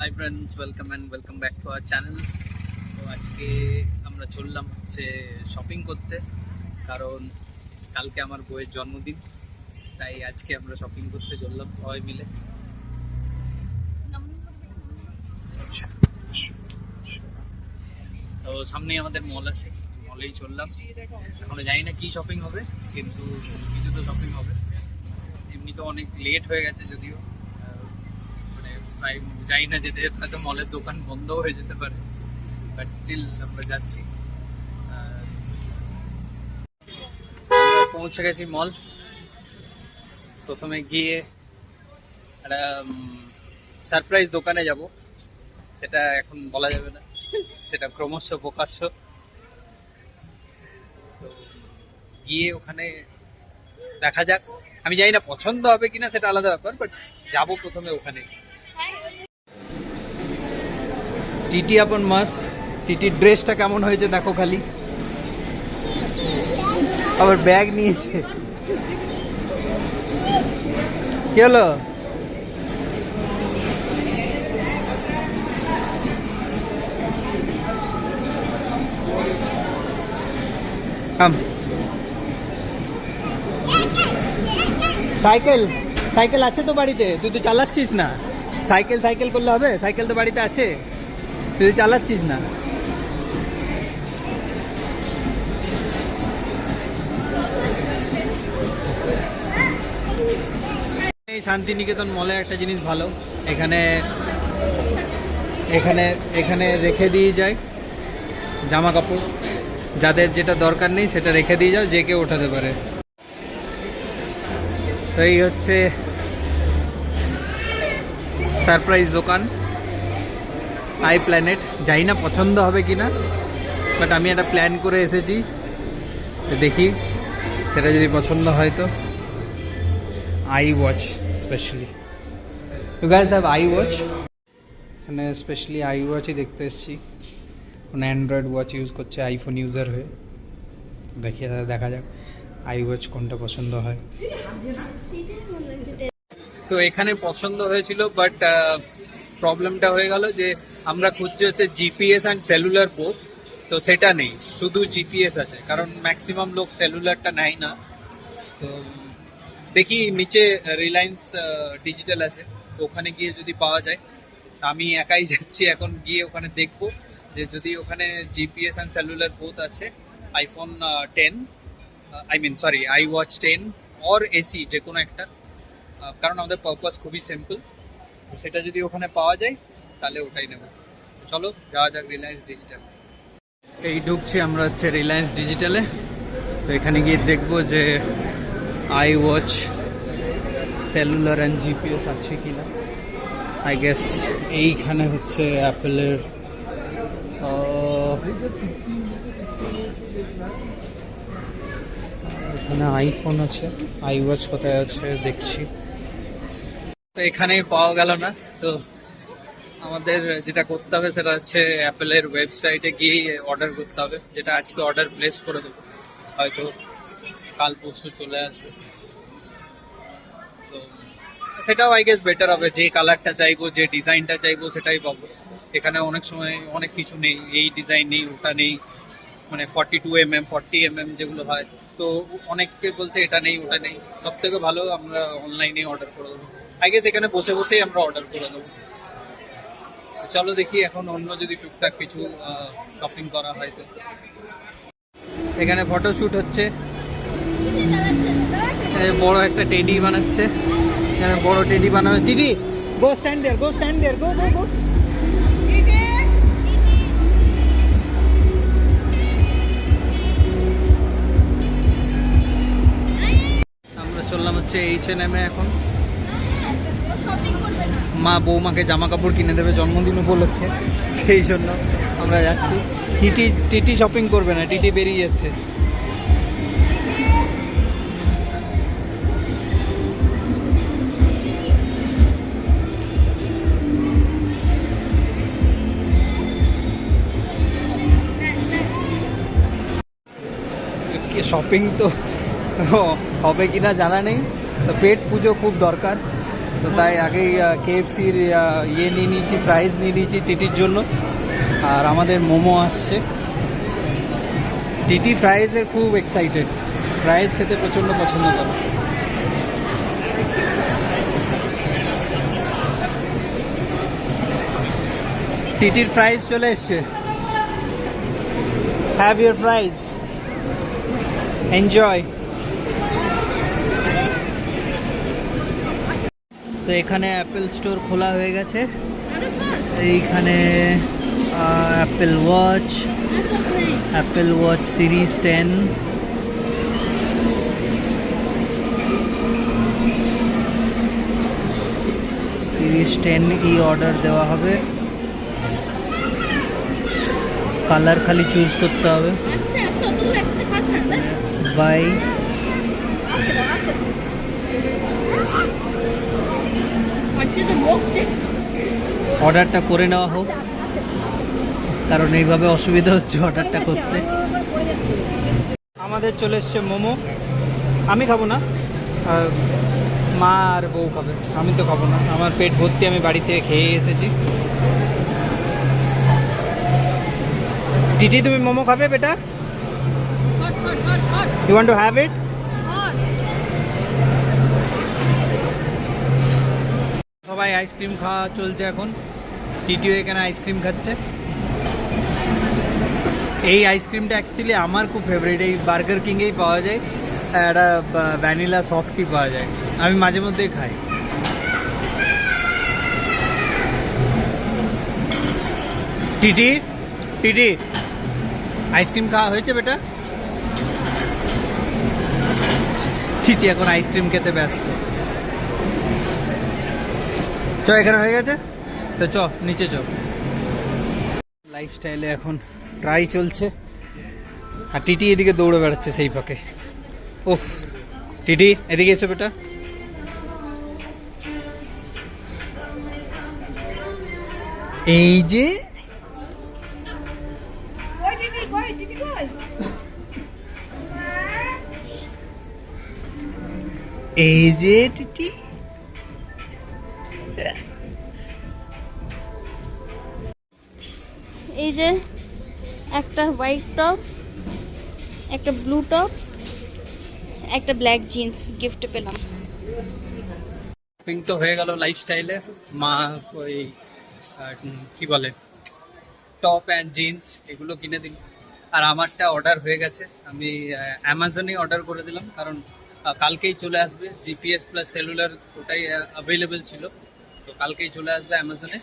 Hi friends welcome and welcome back to our channel তো আজকে আমরা চললাম হচ্ছে শপিং করতে, কারণ কালকে আমার বইয়ের জন্মদিন, তাই আজকে আমরা শপিং করতে চললাম সবাই মিলে। তো সামনেই আমাদের মল আছে মলেই চললাম। এখনও জানি না কি শপিং হবে, কিন্তু কিছু তো শপিং হবে। এমনি তো অনেক লেট হয়ে গেছে যদিও। প্রায় জানি না যেতে যেতে হয়তো মলের দোকান বন্ধ হয়ে যেতে পারে বাট স্টিল আমরা যাচ্ছি। পৌঁছে গেছি মল প্রথমে গিয়ে একটা সারপ্রাইজ দোকানে যাব। সেটা এখন বলা যাবে না। সেটা ক্রমশ প্রকাশ্য। গিয়ে ওখানে দেখা যাক। আমি জানি না পছন্দ হবে কিনা, সেটা আলাদা ব্যাপার বাট যাব প্রথমে ওখানে। টিটি আপন মাস্ট টিটির ড্রেসটা কেমন হয়েছে দেখো খালি। আবার ব্যাগ নিয়েছে। কি হলো? সাইকেল সাইকেল আছে তো বাড়িতে? তুই তো চালাচ্ছিস না। সাইকেল সাইকেল করলে হবে? সাইকেল তো বাড়িতে আছে? তুই চালাচ্ছিস না। শান্তিনিকেতন মলে একটা জিনিস ভালো। এখানে এখানে এখানে রেখে দিয়ে যায় জামা কাপড় যাদের যেটা দরকার নেই সেটা রেখে দিয়ে যাও, যে কেউ ওঠাতে পারে। তো এই হচ্ছে সারপ্রাইজ দোকান। আই প্ল্যানেট জানি না পছন্দ হবে কি না বাট আমি একটা প্ল্যান করে এসেছি। দেখি, সেটা যদি পছন্দ হয় তো। IWatch specially you guys have iWatch এখানে স্পেশালি আই ওয়াচই দেখতে এসেছি। কোনো অ্যান্ড্রয়েড ওয়াচ ইউজ করছে আইফোন ইউজার হয়ে। দেখি দেখা যাক আই ওয়াচ কোনটা পছন্দ হয়। তো এখানে পছন্দ হয়েছিল বাট প্রবলেমটা হয়ে গেল যে আমরা খুঁজছি হচ্ছে জিপিএস অ্যান্ড সেলুলার বোথ তো সেটা নেই, শুধু জিপিএস আছে, কারণ ম্যাক্সিমাম লোক সেলুলারটা নেয় না। তো দেখি নিচে রিলায়েন্স ডিজিটাল আছে, তো ওখানে গিয়ে যদি পাওয়া যায় আমি একাই যাচ্ছি, এখন গিয়ে ওখানে দেখব যে যদি ওখানে জিপিএস অ্যান্ড সেলুলার বোথ আছে iPhone ten I mean sorry iWatch ten or SE যে কোনো একটা কারণ আমাদের পারপাস খুবই সিম্পল সেটা যদি ওখানে পাওয়া যায়, তাহলে ওটাই নেব। চলো, যাওয়া যাক রিলায়েন্স ডিজিটাল এই ঢুকছি আমরা হচ্ছে রিলায়েন্স ডিজিটালে তো এখানে গিয়ে দেখব যে I watch cellular and GPS আছে কি না আই গেস এইখানে হচ্ছে অ্যাপেলের এখানে আইফোন আছে। আই ওয়াচ কোথায় আছে দেখছি। তো এখানেই পাওয়া গেল না। তো আমাদের যেটা করতে হবে সেটা হচ্ছে অ্যাপেলের ওয়েবসাইটে গিয়ে অর্ডার করতে হবে। যেটা আজকে অর্ডার প্লেস করে দেবো। হয়তো কাল পরশু চলে আসবে। তো সেটাও আই গেস বেটার হবে। যে কালারটা চাইব, যে ডিজাইনটা চাইব সেটাই পাবো। এখানে অনেক সময় অনেক কিছু নেই। এই ডিজাইন নেই, ওটা নেই। মানে forty two M M forty M M যেগুলো হয়। তো অনেককে বলছে এটা নেই, ওটা নেই। সব থেকে ভালো আমরা অনলাইনে অর্ডার করে দেবো। আই গেস এখানে বসে বসেই আমরা অর্ডার করে দেবো। চলো দেখি, এখন অন্য যদি টুকটাক কিছু শপিং করা হয় তো। এখানে ফটোশ্যুট হচ্ছে। বড় একটা টেডি বানাচ্ছে। এখানে বড় টেডি বানানো টিডি গো stand there go stand there go go go আমরা চললাম হচ্ছে এইচ এন এম এ এখন। মা বৌমাকে জামা কাপড় কিনে দেবে জন্মদিন উপলক্ষে, সেই জন্য আমরা যাচ্ছি। টিটি টিটি শপিং করবে না, টিটি বেরিয়ে যাচ্ছে। শপিং তো হবে কিনা জানা নেই। পেট পুজো খুব দরকার। তো তাই আগেই কেএফসির ইয়ে নিয়ে নিয়েছি ফ্রাইজ নিয়ে নিয়েছি টিটির জন্য। আর আমাদের মোমো আসছে। টিটি ফ্রাইজের খুব এক্সাইটেড ফ্রাইজ খেতে প্রচণ্ড পছন্দ করে। টিটির ফ্রাইজ চলে এসছে। হ্যাভ ইউর ফ্রাইজ এনজয় তো এখানে অ্যাপেল স্টোর খোলা হয়ে গেছে। এইখানে Apple watch Apple watch series ten series ten ই অর্ডার দেওয়া হবে। কালার খালি চুজ করতে হবে। বাই আস্তে দাও আস্তে ফাটছে তো বকছে অর্ডারটা করে নেওয়া হোক। কারণ এইভাবে অসুবিধা হচ্ছে অর্ডারটা করতে। আমাদের চলে এসছে মোমো। আমি খাব না। মা আর বউ খাবে। আমি তো খাব না। আমার পেট ভর্তি, আমি বাড়ি থেকে খেয়ে এসেছি। টিটি, তুমি মোমো খাবে বেটা? You want to have it সবাই আইসক্রিম খাওয়া চলছে এখন। টিটিও এখানে আইসক্রিম খাচ্ছে। এই আইসক্রিমটা অ্যাকচুয়ালি আমার খুব ফেভারিট এই বার্গার কিংয়েই পাওয়া যায়। একটা ভ্যানিলা সফটই পাওয়া যায়। আমি মাঝে মধ্যেই খাই। টিটি টিটি, আইসক্রিম খাওয়া হয়েছে বেটা? টিটি এখন আইসক্রিম খেতে ব্যস্ত। চ এখানে হয়ে গেছে? তো চ, নিচে চ। লাইফস্টাইলে এখন ট্রাই চলছে। আর টিটি এদিকে দৌড়ে বেড়াচ্ছে সেই পাকে উফ, টিটি, এদিকে এসো বেটা। এই যে এই যে টিটি। এই যে একটা হোয়াইট টপ একটা ব্লু টপ একটা ব্ল্যাক জিন্স গিফট পেলাম। শপিং তো হয়ে গেল লাইফস্টাইলে মা ওই কি বলে টপ অ্যান্ড জিন্স এগুলো কিনে দিল। আর আমারটা অর্ডার হয়ে গেছে। আমি অ্যামাজনে অর্ডার করে দিলাম। কারণ কালকেই চলে আসবে। জিপিএস প্লাস সেলুলার ওটাই অ্যাভেলেবেল ছিল। তো কালকেই চলে আসবে অ্যামাজনে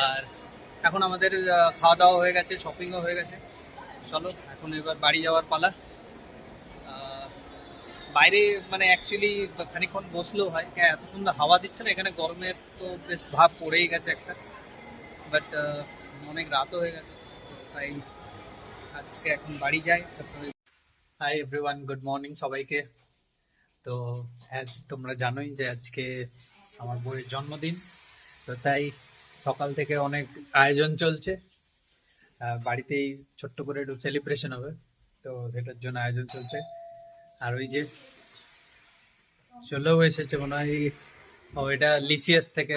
আর এখন আমাদের খাওয়া দাওয়া হয়ে গেছে শপিংও হয়ে গেছে। চলো, এখন এবার বাড়ি যাওয়ার পালা। বাইরে মানে অ্যাকচুয়ালি খানিক্ষণ বসলেও হয়। এত সুন্দর হাওয়া দিচ্ছে না, এখানে গরমের তো বেশ ভাব পড়েই গেছে একটা। বাট অনেক রাতও হয়ে গেছে। তাই আজকে এখন বাড়ি যাই। তারপরে হাই এভরিওয়ান গুড মর্নিং সবাইকে। তো তোমরা জানোই যে আজকে আমার বইয়ের জন্মদিন। তো তাই সকাল থেকে অনেক আয়োজন চলছে। বাড়িতেই ছোট্ট করে একটু সেলিব্রেশন হবে। তো সেটার জন্য আয়োজন চলছে। আর ওই যে চলেও এসেছে মনে হয়। ও এটা লিসিয়াস থেকে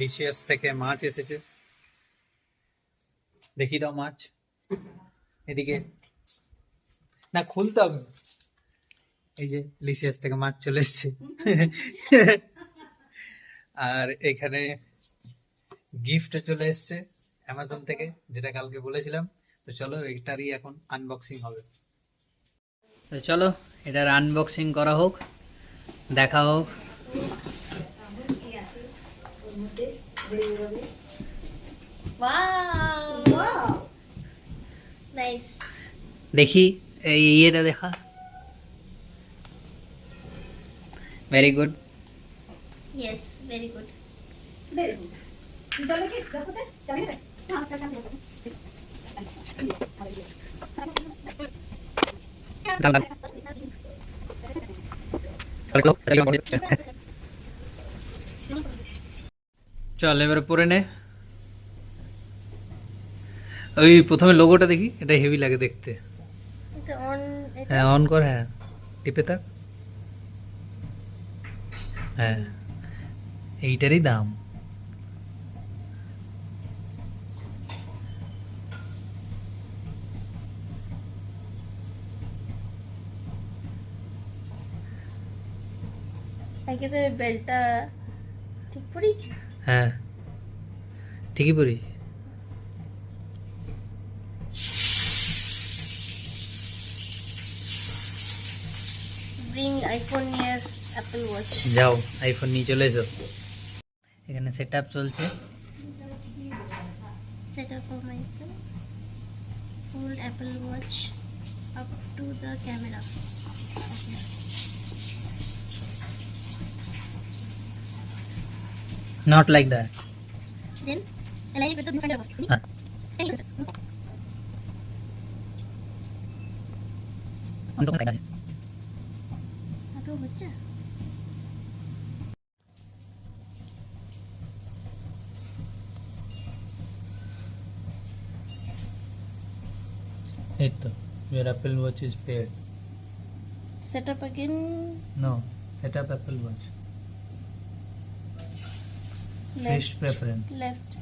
লিসিয়াস থেকে মাছ এসেছে। দেখি দাও মাছ। এদিকে। না খুলতে হবে এই যে লিসিয়াস থেকে মাছ চলে এসছে। আর এখানে গিফট চলে এসছে অ্যামাজন থেকে যেটা কালকে বলেছিলাম। তো চলো এটারই এখন আনবক্সিং হবে। তো চলো এটার আনবক্সিং করা হোক দেখা হোক। দেখি এই ইয়েটা দেখা। Very good yes very good চল এবারে পরে নে। ওই প্রথমে লোগোটা দেখি এটা হেভি লাগে দেখতে। হ্যাঁ অন কর হ্যাঁ। টিপে থাক। হ্যাঁ। এইটারই দাম। ঠিক হ্যাঁ ঠিকই ব্রিং আইফোন অ্যাপল ওয়াচ যাও আইফোন নিয়ে চলে এসো। এখানে সেট আপ চলছে set up for myself. Hold Apple Watch up to the camera. Okay. Not like that Then align it with the viewfinder watch. Ah. Thank you, sir. your Apple Watch is paired. Set up again? No, set up Apple Watch. Left, preference. Left.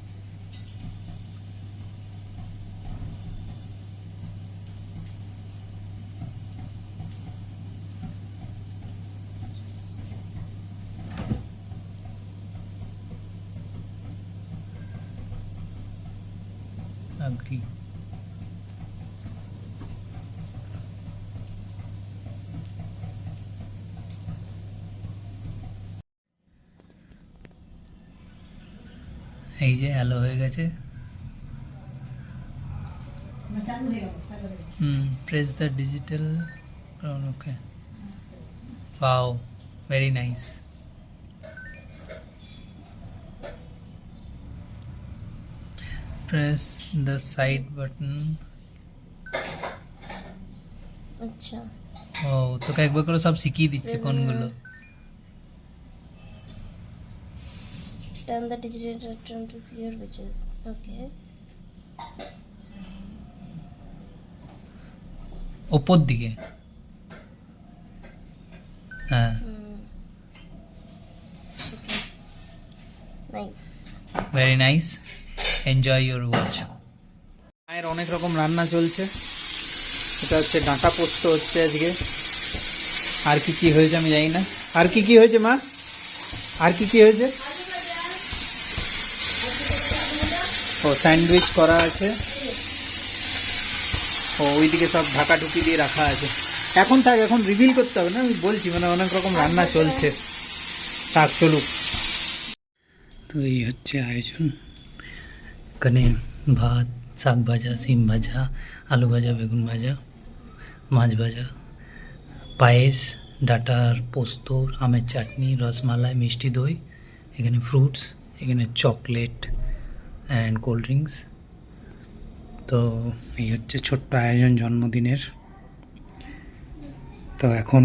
agree. এই যে aloe হয়ে গেছে। হুম press the digital okay wow very nice press the side button আচ্ছা। ও তোকে একবার করে সব শিখিয়ে দিচ্ছে কোনগুলো। Turn the digital turn to see your witches okay. ওপর দিকে? হ্যাঁ। Nice. Very nice enjoy your watch মায়ের অনেক রকম রান্না চলছে। এটা হচ্ছে ডাঁটা পোস্ত হচ্ছে আজকে। আর কি কি হয়েছে আমি জানি না। আর কি কি হয়েছে মা? আর কি কি হয়েছে? ও, স্যান্ডউইচ করা আছে। ও, ওইদিকে সব ঢাকা ঢুকি দিয়ে রাখা আছে। এখন থাক, এখন রিভিল করতে হবে না? আমি বলছি মানে অনেক রকম রান্না চলছে। থাক, চলুক। তো এই হচ্ছে আয়োজন। এখানে ভাত, শাক ভাজা সিম ভাজা, আলু ভাজা, বেগুন ভাজা, মাছ ভাজা, পায়েস, ডাটার পোস্ত, আমের চাটনি, রসমালাই, মিষ্টি দই, এখানে ফ্রুটস এখানে চকলেট অ্যান্ড কোল্ড ড্রিঙ্কস তো এই হচ্ছে ছোট্ট আয়োজন জন্মদিনের। তো এখন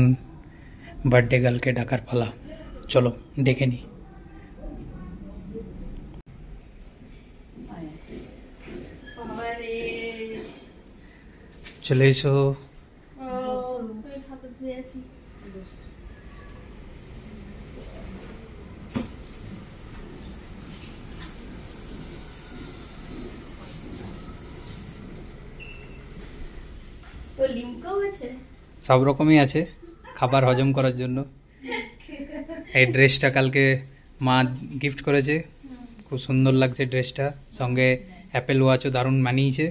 বার্থডে গার্লকে ডাকার পালা। চলো, ডেকে নিই চলে এসো। ও লিমকাও আছে? সব রকমই আছে খাবার হজম করার জন্য। এই ড্রেসটা কালকে মা গিফট করেছে খুব সুন্দর লাগছে ড্রেসটা সঙ্গে অ্যাপেল ওয়াচও দারুণ মানিয়েছে।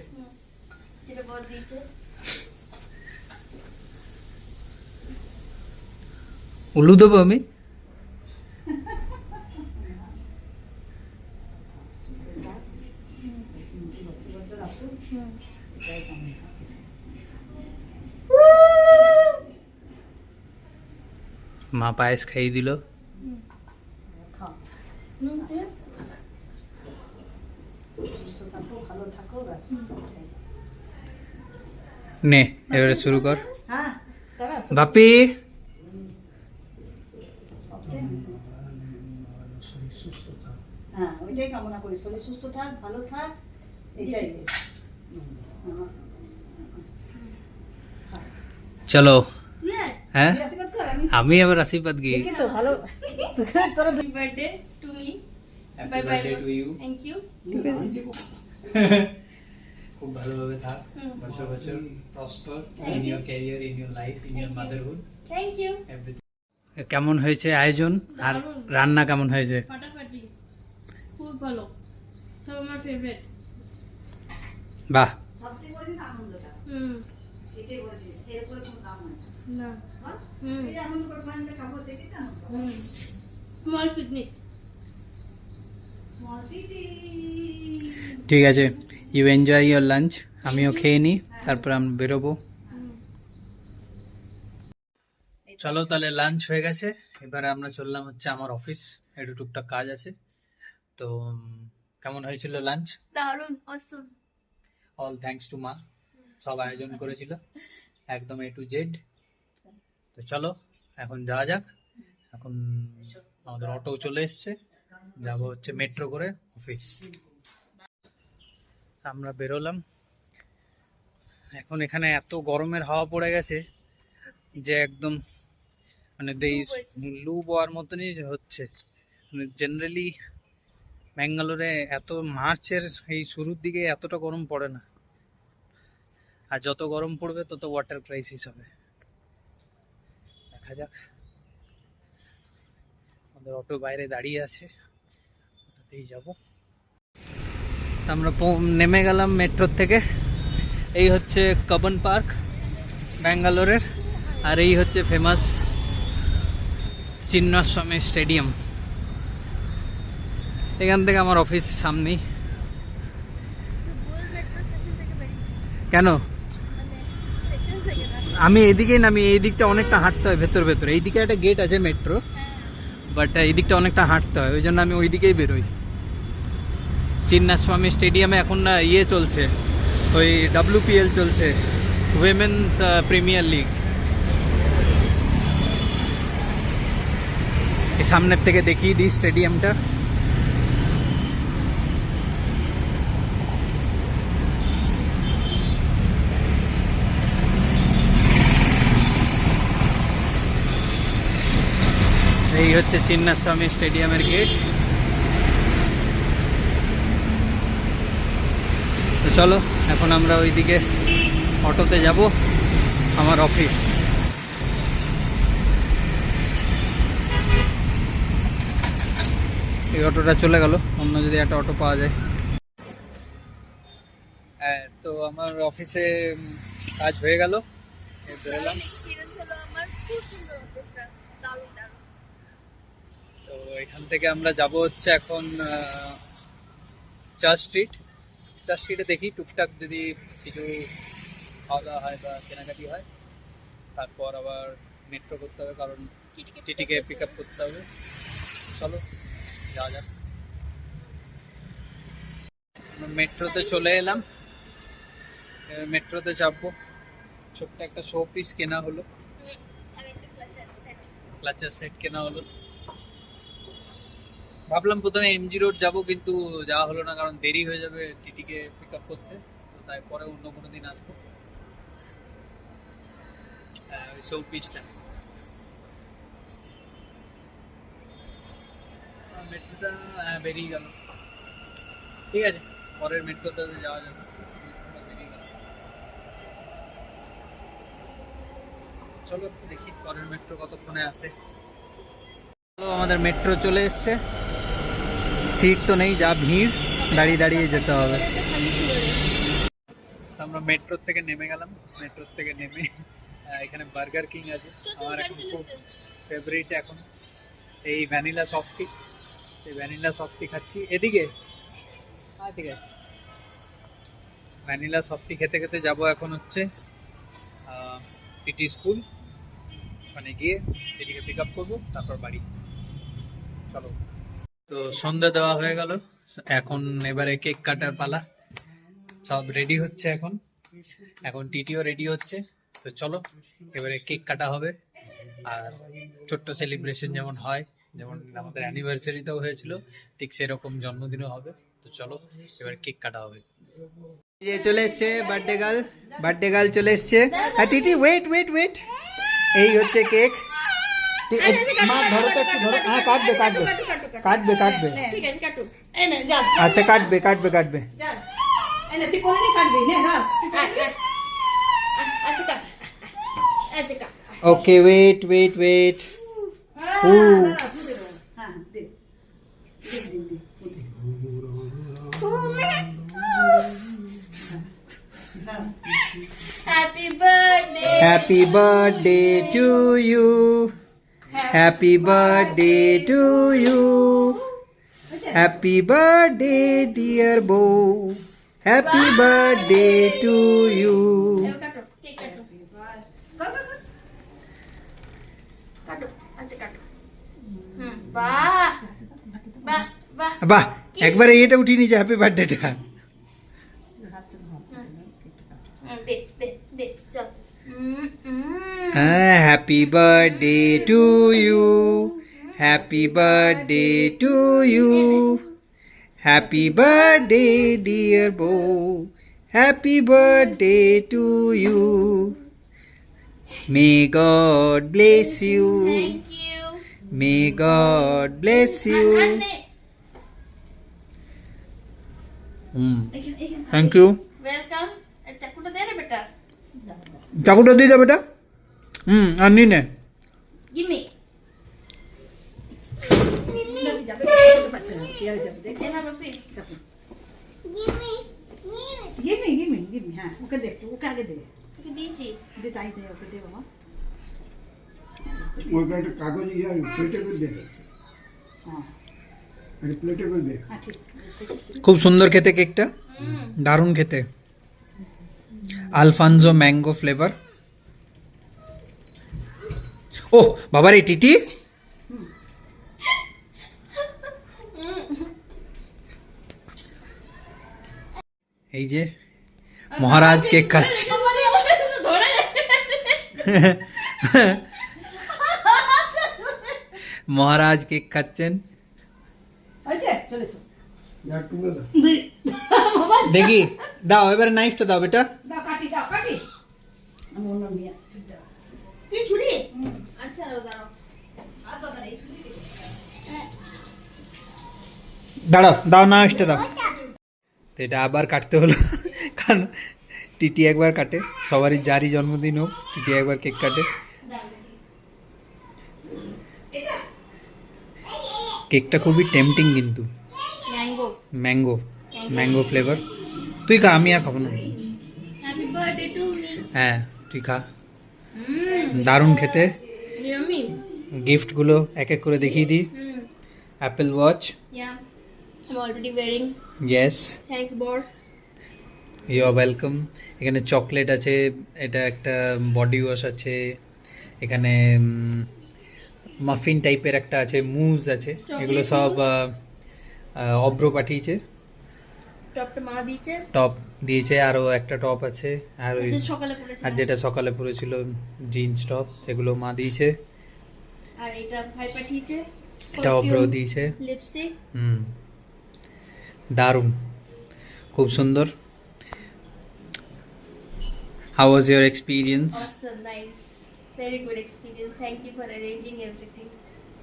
উলু দেবো আমি? মা পায়েস খাইয়ে দিল। নে এবারে শুরু কর। বাপি? হ্যাঁ ওইটাই কামনা করি। শরীর সুস্থ থাক ভালো থাক এটাই। চলো। হ্যাঁ? আমি আবার আশীর্বাদ গিয়ে to me. Happy Bye bye. To you Thank you. খুব ভালোভাবে থাক। বছর বছর prosper in your career in your life in your motherhood you. Everything কেমন হয়েছে আয়োজন? আর রান্না কেমন হয়েছে? ফাটাফাটি। খুব ভালো। সব আমার ফেভারিট বাহ। সবথেকে বলিস আনন্দটা। হুম। এটাই বলছিস। এরপরে কোনো কাম হয় না। না বল? হুম। এই আনন্দ করে সবাই খাব সেটাই তো। স্মল পিকনিক ঠিক আছে ইউ এনজয় ইয়োর লাঞ্চ আমিও খেয়ে নিই তারপর আমি বেরোবো। চলো তাহলে লাঞ্চ হয়ে গেছে এবারে আমরা চললাম হচ্ছে আমার অফিস একটু টুকটাক কাজ আছে। তো কেমন হয়েছিল লাঞ্চ দারুণ অসম অল থ্যাঙ্কস টু মা সব আয়োজন করেছিল একদম এ টু জেড তো চলো এখন যাওয়া যাক। এখন আমাদের অটো চলে এসছে। যাব হচ্ছে মেট্রো করে অফিস আমরা বেরোলাম। এখন এখানে এত গরমের হাওয়া পড়ে গেছে যে একদম মানে দেই লু বওয়ার মতনই হচ্ছে। মানে জেনারেলি ব্যাঙ্গালোরে এত মার্চের এই শুরুর দিকে এতটা গরম পড়ে না। আর যত গরম পড়বে তত ওয়াটার ক্রাইসিস হবে। দেখা যাক। আমাদের অটো বাইরে দাঁড়িয়ে আছে ওটাতেই যাব। আমরা নেমে গেলাম মেট্রোর থেকে। এই হচ্ছে কবন পার্ক ব্যাঙ্গালোরের আর এই হচ্ছে ফেমাস চিন্নাস্বামী স্টেডিয়াম। এখান থেকে আমার অফিস সামনেই। কেন মানে স্টেশন থেকে না আমি এদিকেই নামি, এই দিকটা অনেকটা হাঁটতে হয়, ভেতর ভেতর। এই দিকে একটা গেট আছে মেট্রো বাট এই দিকটা অনেকটা হাঁটতে হয়, ওই জন্য আমি ওই দিকেই বেরোই। চিন্নাস্বামী স্টেডিয়ামে এখন না ইয়ে চলছে, ওই ডাব্লিউপিএল চলছে উইমেন্স প্রিমিয়ার লিগ এই সামনের থেকে দেখিয়ে দিই স্টেডিয়ামটা এই হচ্ছে চিন্নাস্বামী স্টেডিয়ামের গেট। তো চলো, এখন আমরা ওইদিকে অটোতে যাব, আমার অফিস। এই অটোটা চলে গেল, অন্য যদি একটা অটো পাওয়া যায়। হ্যাঁ তো আমার অফিসে কাজ হয়ে গেল। বেরোলাম খুব সুন্দর অফিসটা। এখান থেকে আমরা যাব হচ্ছে এখন চার্চ স্ট্রিট চার্চ স্ট্রিটে দেখি টুকটাক যদি কিছু খাওয়া দাওয়া হয় বা কেনাকাটি হয় তারপর আবার মেট্রো করতে হবে কারণ টিটিকে পিক আপ করতে হবে। চলো যাওয়া যাক। মেট্রোতে চলে এলাম। মেট্রোতে চাপবো ছোট্ট একটা শো পিস কেনা হলো। ক্লাচার সেট কেনা হলো। ভাবলাম প্রথমে এমজি রোড যাব, কিন্তু যাওয়া হলো না, কারণ দেরি হয়ে যাবে টিটিকে পিক আপ করতে। তো তাই পরে অন্য কোনো দিন আসব। সৌ পিসটা মেট্রোটা হ্যাঁ বেরিয়ে গেল। ঠিক আছে, পরের মেট্রোতে যাওয়া যাবে। চলো একটু দেখি, পরের মেট্রো কতক্ষণে আসে। আমাদের মেট্রো চলে এসছে। সিট তো নেই, যা ভিড়, দাঁড়িয়ে দাঁড়িয়ে যেতে হবে। আমরা মেট্রো থেকে নেমে গেলাম মেট্রো থেকে নেমে এখানে বার্গার কিং আছে, আমার এখন খুব ফেভারিট এখন। এই ভ্যানিলা সফটি এই ভ্যানিলা সফটি খাচ্ছি। এদিকে? হ্যাঁ আছে ভ্যানিলা সফটি খেতে খেতে যাব এখন হচ্ছে টিটি স্কুল ওখানে গিয়ে এদিকে পিক আপ করব, তারপর বাড়ি। চলো। তো সন্ধ্যা দেওয়া হয়ে গেল। এখন এবারে কেক কাটার পালা। সব রেডি হচ্ছে এখন। এখন টিটিও রেডি হচ্ছে। তো চলো, এবারে কেক কাটা হবে। আর ছোট্ট সেলিব্রেশন যেমন হয়, যেমন আমাদের অ্যানিভার্সারিতেও হয়েছিল, ঠিক সেরকম জন্মদিনও হবে। তো চলো, এবার কেক কাটা হবে। যে চলে এসছে বার্থডে গার্ল বার্থডে গার্ল চলে এসছে। আর টিটি ওয়েট ওয়েট ওয়েট এই হচ্ছে কেক। মা ধরো তো একটু ধরো হ্যাঁ কাটবে কাটবে কাটবে কাটবে ঠিক আছে কাটু এই না যা আচ্ছা কাটবে কাটবে কাটবে যা এই না তুই কোলে কাটবি নে ধর আচ্ছা কাট আচ্ছা cut okay wait wait wait ও হ্যাঁ দে দে দে দে happy birthday happy birthday to you happy birthday to you happy birthday dear বউ হ্যাপি বার্থডে টু ইউ কাটো কেক কাটো কাটো আচ্ছা কাটো হুম বাহ বাহ বাহ বাহ একবার এটা উঠিয়ে নিয়েছে হ্যাপি বার্থডেটা হুম, দে দে দে চল। Hmm hmm happy birthday to you happy birthday to you happy birthday dear বউ happy birthday to you may God bless you may God bless you thank you চাকুটা দে রে বেটা চাকুটা দিয়ে যাবে বেটা হুম আর নি নে গিভ মি যাবে পাচ্ছে না কি আর যাবে দেখ এনা বাপি গিমি গিমি গিমি হ্যাঁ ওকে দে ওকে আগে দে তোকে দিয়েছি দে তাই দে ওকে দে বাবা ওইটা একটা কাগজ ইয়া প্লেটে করে দে হ্যাঁ একটা প্লেটে করে দে হ্যাঁ ঠিক খুব সুন্দর খেতে কেকটা হুম দারুণ খেতে আলফানজো ম্যাঙ্গো ফ্লেভার ও বাবার এই টিটি এই যে মহারাজ কেক খাচ্ছে বলি আমাকে তো ধরে মহারাজ কেক খাচ্ছেন হয়েছে চলে এসো আর তুলে দাও দেখি দাও এবারে নাইফটা দাও বেটা দাও কাটি দাও কাটি আমি অন্য নিয়ে আসছি দাঁড়াও আর দরকার নেই ছুটি দে। দাঁড়াও দাও। তো এটা আবার কাটতে হলো কারণ টিটি একবার কাটে সবারই যারই জন্মদিন হোক টিটি একবার কেক কাটে। কেকটা খুবই টেম্পটিং কিন্তু। ম্যাঙ্গো ম্যাঙ্গো ফ্লেভার তুই খা আমি আর খাব না। হ্যাঁ তুই খা। দারুণ খেতে। ইয়ামি গিফটগুলো এক এক করে দেখিয়ে দিই। অ্যাপেল ওয়াচ ইয়া ইয়েস বর ইউ আর ওয়েলকাম এখানে চকলেট আছে এটা একটা বডি ওয়াশ আছে। এখানে মাফিন টাইপের একটা আছে মুজ আছে। এগুলো সব অভ্র পাঠিয়েছে। টপটা মা দিয়েছে। টপ দিয়েছে আরও একটা টপ আছে আর ওই আর যেটা সকালে পরেছিল জিন্স টপ সেগুলো মা দিয়েছে। আর এটা ভাই পাঠিয়েছে। এটা অভ্র দিয়েছে। Lipstick hmm. দারুণ। খুব সুন্দর। How was your experience awesome nice. Very good experience. Thank you for arranging everything.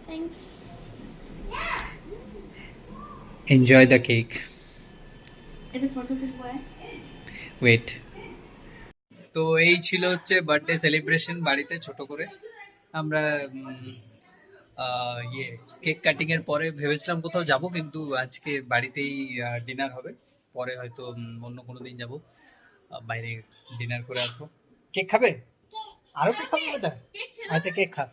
Thanks. Enjoy the cake এটা ফটো তুলবো হ্যাঁ? ওয়েট তো এই ছিল হচ্ছে বার্থডে সেলিব্রেশন বাড়িতে ছোট করে। আমরা ইয়ে কেক কাটিং এর পরে ভেবেছিলাম কোথাও যাব, কিন্তু আজকে বাড়িতেই ডিনার হবে। পরে হয়তো অন্য কোনো দিন যাব। বাইরে ডিনার করে আসব। কেক খাবে? আরও কেক খাবে বেটা? আচ্ছা কেক খা।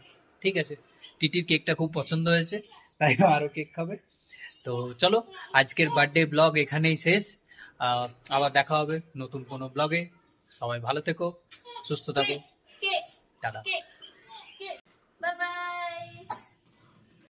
ঠিক আছে। টিটির কেকটা খুব পছন্দ হয়েছে, তাই আরও কেক খাবে। তো চলো, আজকের বার্থডে ব্লগ এখানেই শেষ। আবার দেখা হবে নতুন কোনো ব্লগে সবাই ভালো থেকো সুস্থ থাকো। টাটা।